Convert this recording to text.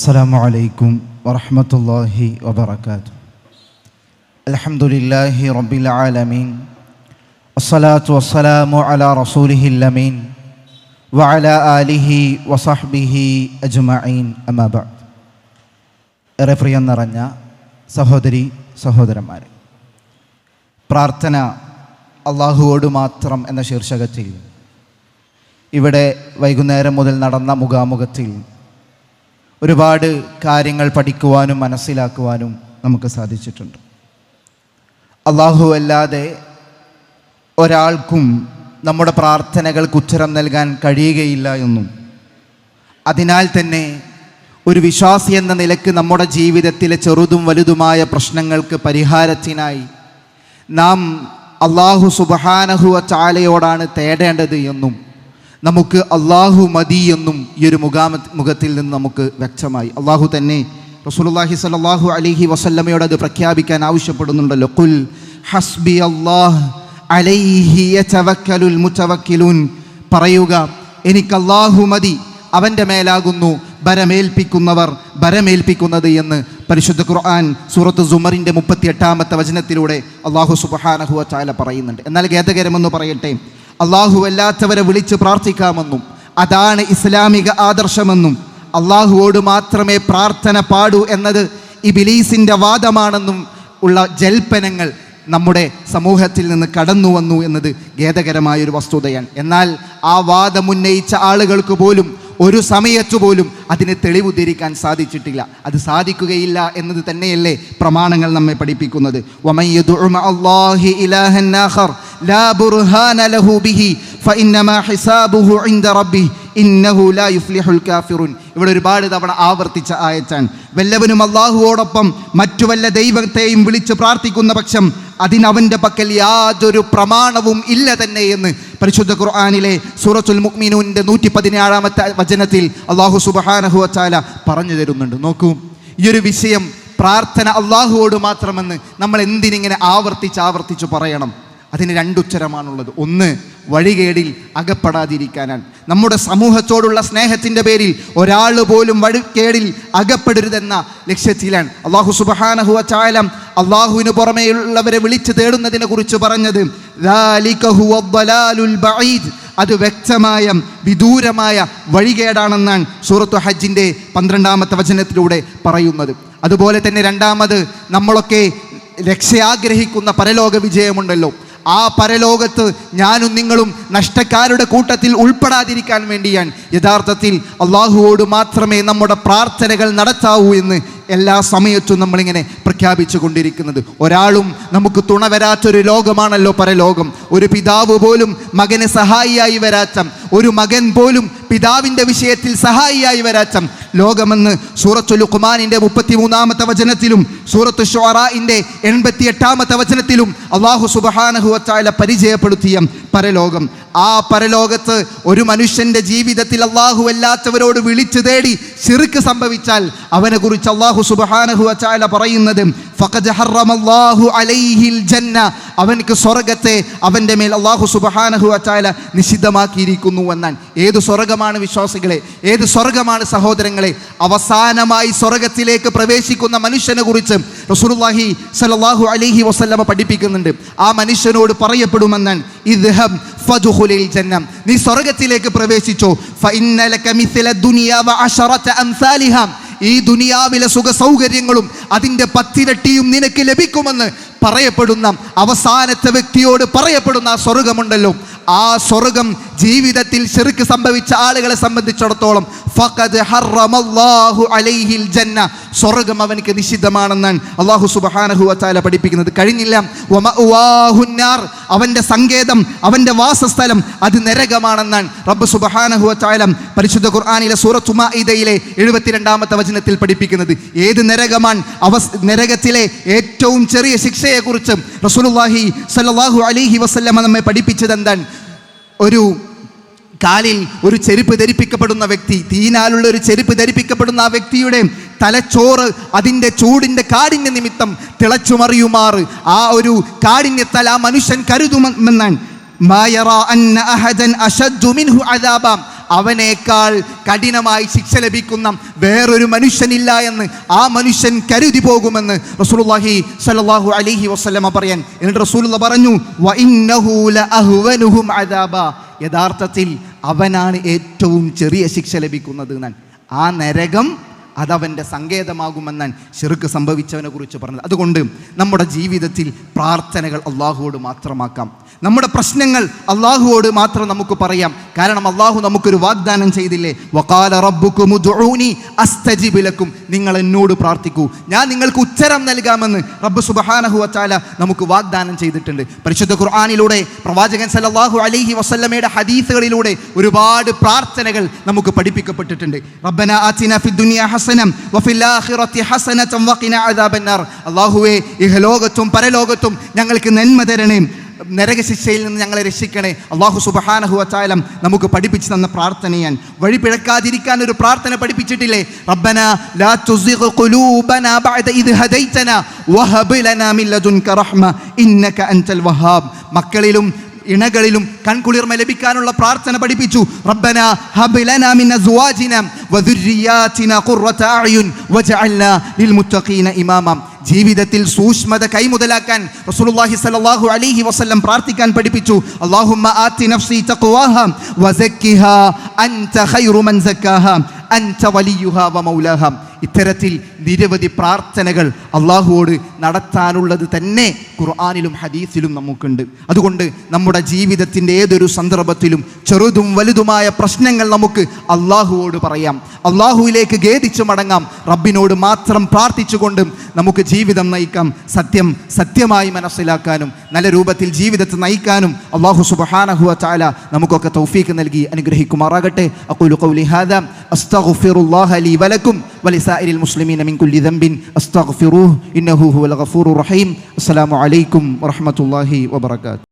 السلام عليكم ورحمة الله وبركاته الحمد لله رب العالمين الصلاة والسلام على رسوله الأمين وعلى آله وصحبه أجمعين أما بعد ഏറെ പ്രിയം നിറഞ്ഞ സഹോദരി സഹോദരന്മാരെ പ്രാർത്ഥന അള്ളാഹുവോട് മാത്രം എന്ന ശീർഷകത്തിൽ ഇവിടെ വൈകുന്നേരം മുതൽ നടന്ന മുഖാമുഖത്തിൽ ഒരുപാട് കാര്യങ്ങൾ പഠിക്കുവാനും മനസ്സിലാക്കുവാനും നമുക്ക് സാധിച്ചിട്ടുണ്ട്. അള്ളാഹു അല്ലാതെ ഒരാൾക്കും നമ്മുടെ പ്രാർത്ഥനകൾക്ക് ഉത്തരം നൽകാൻ കഴിയുകയില്ല എന്നും അതിനാൽ തന്നെ ഒരു വിശ്വാസി എന്ന നിലയ്ക്ക് നമ്മുടെ ജീവിതത്തിലെ ചെറുതും വലുതുമായ പ്രശ്നങ്ങൾക്ക് പരിഹാരത്തിനായി നാം അള്ളാഹു സുബഹാനഹുവ ചാലയോടാണ് തേടേണ്ടത് എന്നും നമുക്ക് അള്ളാഹു മതി എന്നും ഈ ഒരു മുഖാമ മുഖത്തിൽ നിന്ന് നമുക്ക് വ്യക്തമായി. അള്ളാഹു തന്നെ റസൂലുള്ളാഹി സ്വല്ലല്ലാഹു അലൈഹി വസല്ലമയോട് അത് പ്രഖ്യാപിക്കാൻ ആവശ്യപ്പെടുന്നുണ്ടല്ലോ. കുൽ ഹസ്ബി അള്ളാഹ് പറയുക എനിക്ക് അള്ളാഹു മതി അവന്റെ മേലാകുന്നു ഭരമേൽപ്പിക്കുന്നവർ ഭരമേൽപ്പിക്കുന്നത് എന്ന് പരിശുദ്ധ ഖുർആൻ സൂറത്ത് സുമറിന്റെ മുപ്പത്തി എട്ടാമത്തെ വചനത്തിലൂടെ അള്ളാഹു സുബഹാനഹുവ ചാല പറയുന്നുണ്ട്. എന്നാൽ ഖേദകരമെന്ന് പറയട്ടെ അള്ളാഹു അല്ലാത്തവരെ വിളിച്ച് പ്രാർത്ഥിക്കാമെന്നും അതാണ് ഇസ്ലാമിക ആദർശമെന്നും അള്ളാഹുവോട് മാത്രമേ പ്രാർത്ഥന പാടൂ എന്നത് ഇബിലീസിന്റെ വാദമാണെന്നും ഉള്ള ജൽപ്പനങ്ങൾ നമ്മുടെ സമൂഹത്തിൽ നിന്ന് കടന്നു വന്നു എന്നത് ഖേദകരമായൊരു വസ്തുതയാണ്. എന്നാൽ ആ വാദം ഉന്നയിച്ച ആളുകൾക്ക് പോലും ഒരു സമയത്തു പോലും അതിന് തെളിവുദ്ധരിക്കാൻ സാധിച്ചിട്ടില്ല. അത് സാധിക്കുകയില്ല എന്നത് തന്നെയല്ലേ പ്രമാണങ്ങൾ നമ്മെ പഠിപ്പിക്കുന്നത്. ലാ ബുർഹാന ലഹു ബിഹി ഫഇന്നമാ ഹിസാബുഹു ഇൻദ റബ്ബിഹി ഇന്നഹു ലാ യുഫ്ലിഹുൽ കാഫിറുൻ. ഇവിടെ ഒരുപാട് തവണ ആവർത്തിച്ച ആയത്താണ്. വല്ലവനും അള്ളാഹുവോടൊപ്പം മറ്റു വല്ല ദൈവത്തെയും വിളിച്ച് പ്രാർത്ഥിക്കുന്ന പക്ഷം അതിനവന്റെ പക്കൽ യാതൊരു പ്രമാണവും ഇല്ല തന്നെ എന്ന് പരിശുദ്ധ ഖുർആാനിലെ സൂറത്തുൽ മുക്മിനൂന്റെ നൂറ്റി പതിനേഴാമത്തെ വചനത്തിൽ അള്ളാഹു സുബഹാനഹു വച്ചാല പറഞ്ഞു തരുന്നുണ്ട്. നോക്കൂ ഈ ഒരു വിഷയം പ്രാർത്ഥന അള്ളാഹുവോട് മാത്രമെന്ന് നമ്മൾ എന്തിനിങ്ങനെ ആവർത്തിച്ച് ആവർത്തിച്ച് പറയണം? അതിന് രണ്ടുച്ചരമാണുള്ളത് ഒന്ന് വഴികേടിൽ അകപ്പെടാതിരിക്കാനാണ് നമ്മുടെ സമൂഹത്തോടുള്ള സ്നേഹത്തിന്റെ പേരിൽ ഒരാൾ പോലും വഴികേടിൽ അകപ്പെടരുതെന്ന ലക്ഷ്യത്തിലാണ് അള്ളാഹു സുബഹാനഹു ചായാലം അള്ളാഹുവിന് പുറമേയുള്ളവരെ വിളിച്ചു തേടുന്നതിനെ കുറിച്ച് പറഞ്ഞത്. അത് വ്യക്തമായ വിദൂരമായ വഴികേടാണെന്നാണ് സൂറത്തു ഹജ്ജിന്റെ പന്ത്രണ്ടാമത്തെ വചനത്തിലൂടെ പറയുന്നത്. അതുപോലെ തന്നെ രണ്ടാമത് നമ്മളൊക്കെ രക്ഷയാഗ്രഹിക്കുന്ന പരലോക വിജയമുണ്ടല്ലോ. ആ പരലോകത്ത് ഞാനും നിങ്ങളും നഷ്ടക്കാരുടെ കൂട്ടത്തിൽ ഉൾപ്പെടാതിരിക്കാൻ വേണ്ടിയാണ്. യഥാർത്ഥത്തിൽ അള്ളാഹുവോട് മാത്രമേ നമ്മുടെ പ്രാർത്ഥനകൾ നടത്താവൂ എന്ന് എല്ലാ സമയത്തും നമ്മളിങ്ങനെ പ്രഖ്യാപിച്ചു കൊണ്ടിരിക്കുന്നത് ഒരാളും നമുക്ക് തുണ വരാത്തൊരു ലോകമാണല്ലോ പരലോകം. ഒരു പിതാവ് പോലും മകന് സഹായിയായി വരാച്ച ഒരു മകൻ പോലും പിതാവിന്റെ വിഷയത്തിൽ സഹായിയായി വരാച്ചം. ലോകമെന്ന് സൂറത്തു ലുഖുമാനിന്റെ മുപ്പത്തി മൂന്നാമത്തെ വചനത്തിലും സൂറത്ത് ഷോറായിന്റെ എൺപത്തി എട്ടാമത്തെ വചനത്തിലും അള്ളാഹു സുബഹാനഹുവച്ചായ പരിചയപ്പെടുത്തിയ പരലോകം. ആ പരലോകത്ത് ഒരു മനുഷ്യന്റെ ജീവിതത്തിൽ അള്ളാഹു അല്ലാത്തവരോട് വിളിച്ചു തേടി ശിർക്ക് സംഭവിച്ചാൽ അവനെക്കുറിച്ച് അള്ളാഹു സുബഹാനഹുവച്ചായ പറയുന്നത് അവനക്ക് സ്വർഗത്തെ അവന്റെ മേൽ അള്ളാഹു സുബഹാനഹു വച്ചാല നിഷിദ്ധമാക്കിയിരിക്കുന്നു എന്നാണ്. ഏത് സ്വർഗമാണ് വിശ്വാസികളെ? ഏത് സ്വർഗമാണ് സഹോദരങ്ങളെ? അവസാനമായി സ്വർഗത്തിലേക്ക് പ്രവേശിക്കുന്ന മനുഷ്യനെ കുറിച്ച് റസൂലുള്ളാഹി സ്വല്ലല്ലാഹു അലൈഹി വസല്ലമ പഠിപ്പിക്കുന്നുണ്ട്. ആ മനുഷ്യനോട് പറയപ്പെടുമെന്നാണ്. ഇദ്ഹബ് ഫദ്ഖുലിൽ ജന്ന. നീ സ്വർഗത്തിലേക്ക് പ്രവേശിച്ചോ. ഫഇന്നലക മിസ്ല ദുനിയ വഅശറത അംസാലിഹ. ഈ ദുനിയാവിലെ സുഖ സൗകര്യങ്ങളും അതിന്റെ പത്തിരട്ടിയും നിനക്ക് ലഭിക്കുമെന്ന് പറയപ്പെടുന്ന അവസാനത്തെ വ്യക്തിയോട് പറയപ്പെടുന്ന ആ സ്വർഗമുണ്ടല്ലോ. ആ സ്വർഗം ജീവിതത്തിൽ ചെറുക്ക് സംഭവിച്ച ആളുകളെ സംബന്ധിച്ചിടത്തോളം സ്വർഗം അവനിക്ക് നിഷിദ്ധമാണെന്നാണ് അള്ളാഹു സുബഹാനഹു വതാല പഠിപ്പിക്കുന്നത്. കഴിഞ്ഞില്ല. അവന്റെ സങ്കേതം അവന്റെ വാസസ്ഥലം അത് നരകമാണെന്നാണ് റബ്ബ് സുബഹാനഹു വതാല പരിശുദ്ധ ഖുർആനിലെ സൂറത്ത് മാഇദയിലെ എഴുപത്തിരണ്ടാമത്തെ വചനത്തിൽ പഠിപ്പിക്കുന്നത്. ഏത് നരകമാണ്? അവ നരകത്തിലെ ഏറ്റവും ചെറിയ ശിക്ഷയെക്കുറിച്ചും റസൂലുള്ളാഹി സല്ലല്ലാഹു അലൈഹി വസല്ലമ നമ്മെ പഠിപ്പിച്ചത് എന്താണ് ഒരു കാലിൽ ഒരു ചെരുപ്പ് ധരിപ്പിക്കപ്പെടുന്ന വ്യക്തി തീനാലുള്ള ഒരു ചെരുപ്പ് ധരിപ്പിക്കപ്പെടുന്ന ആ വ്യക്തിയുടെ തലച്ചോറ് അതിന്റെ ചൂടിന്റെ കാടിന്റെ നിമിത്തം തിളച്ചുമറിയുമാർ ആ ഒരു കാഠിന്യത്താൽ ആ മനുഷ്യൻ കരുതുമെന്നാണ്. അവനേക്കാൾ കഠിനമായി ശിക്ഷ ലഭിക്കുന്ന വേറൊരു മനുഷ്യനില്ല എന്ന് ആ മനുഷ്യൻ കരുതി പോകുമെന്ന് റസൂലുള്ളാഹി സ്വല്ലല്ലാഹു അലൈഹി വസല്ലമ പറയാൻ എന്നിട്ട് റസൂലുള്ള പറഞ്ഞു. യഥാർത്ഥത്തിൽ അവനാണ് ഏറ്റവും ചെറിയ ശിക്ഷ ലഭിക്കുന്നത് എന്നാണ്. ആ നരകം അതവന്റെ സങ്കേതമാകുമെന്നാണ് ചെറുക്ക് സംഭവിച്ചവനെ കുറിച്ച് പറഞ്ഞത്. അതുകൊണ്ട് നമ്മുടെ ജീവിതത്തിൽ പ്രാർത്ഥനകൾ അള്ളാഹുവോട് മാത്രമാക്കാം. നമ്മുടെ പ്രശ്നങ്ങൾ അള്ളാഹുവോട് മാത്രം നമുക്ക് പറയാം. കാരണം അള്ളാഹു നമുക്കൊരു വാഗ്ദാനം ചെയ്തില്ലേ? വക്കാല റബ്ബുക്കും അസ്തജിബിലക്കും നിങ്ങൾ എന്നോട് പ്രാർത്ഥിക്കൂ. ഞാൻ നിങ്ങൾക്ക് ഉത്തരം നൽകാമെന്ന് റബ്ബ് സുബഹാനഹു വച്ചാല നമുക്ക് വാഗ്ദാനം ചെയ്തിട്ടുണ്ട്. പരിശുദ്ധ ഖുർആാനിലൂടെ പ്രവാചകൻ സല്ലല്ലാഹു അലഹി വസല്ലമയുടെ ഹദീസുകളിലൂടെ ഒരുപാട് പ്രാർത്ഥനകൾ നമുക്ക് പഠിപ്പിക്കപ്പെട്ടിട്ടുണ്ട്. റബ്ബന ആ ഫി ദുനിയ ഹസനം വഫിൽ ഹസനത്തും വഖിന അദാബന്നാർ. അല്ലാഹുവേ ഇഹലോകത്തും പരലോകത്തും ഞങ്ങൾക്ക് നന്മ തരണേ. നരകശിക്ഷയിൽ നിന്ന് ഞങ്ങളെ രക്ഷിക്കണേ. അള്ളാഹു സുബഹാനഹു വച്ചാലം നമുക്ക് പഠിപ്പിച്ചു തന്ന പ്രാർത്ഥനയാൻ വഴി പിഴക്കാതിരിക്കാൻ ഒരു പ്രാർത്ഥന പഠിപ്പിച്ചിട്ടില്ലേ? റബ്ബന ലാ തുസിഗ് ഖുലൂബന ബഅദ ഇദ് ഹദൈതന. വഹബ് ലനാ മിൻ ലദുൻക റഹ്മ ഇന്നക അൻതൽ വഹാബ്. മക്കളിലും ഇണകളിലും കൺകുളിർമ ലഭിക്കാനുള്ള പ്രാർത്ഥന പഠിപ്പിച്ചു. മിൻ ഖുർറത വജഅൽനാ ജീവിതത്തിൽ സൂക്ഷ്മത കൈമുതലാക്കാൻ റസൂലുള്ളാഹി സ്വല്ലല്ലാഹു അലൈഹി വസല്ലം പ്രാർത്ഥിക്കാൻ പഠിപ്പിച്ചു. അല്ലാഹുമ്മ ആതി നഫ്സി തഖ്വാഹ വസക്കിഹ അൻത ഖൈറു മൻ സക്കാഹ അൻത വലിയുഹ വമൗലാഹ ഇത്തരത്തിൽ നിരവധി പ്രാർത്ഥനകൾ അള്ളാഹുവോട് നടത്താനുള്ളത് തന്നെ ഖുർആാനിലും ഹദീസിലും നമുക്കുണ്ട്. അതുകൊണ്ട് നമ്മുടെ ജീവിതത്തിന്റെ ഏതൊരു സന്ദർഭത്തിലും ചെറുതും വലുതുമായ പ്രശ്നങ്ങൾ നമുക്ക് അള്ളാഹുവോട് പറയാം. അള്ളാഹുവിലേക്ക് ഖേദിച്ചു മടങ്ങാം. റബ്ബിനോട് മാത്രം പ്രാർത്ഥിച്ചുകൊണ്ടും നമുക്ക് ജീവിതം നയിക്കാം. സത്യം സത്യമായി മനസ്സിലാക്കാനും നല്ല രൂപത്തിൽ ജീവിതത്തെ നയിക്കാനും അള്ളാഹു സുബഹാനഹുവ ചാല നമുക്കൊക്കെ തൗഫീക്ക് നൽകി അനുഗ്രഹിക്കുമാറാകട്ടെ. അക്കുലു ഖൗലി ഹാദാ. അസ്തഗ്ഫിറുല്ലാഹ അലി വലക്കും ولسائر المسلمين من كل ذنب أستغفروه إنه هو الغفور الرحيم. السلام عليكم ورحمة الله وبركاته.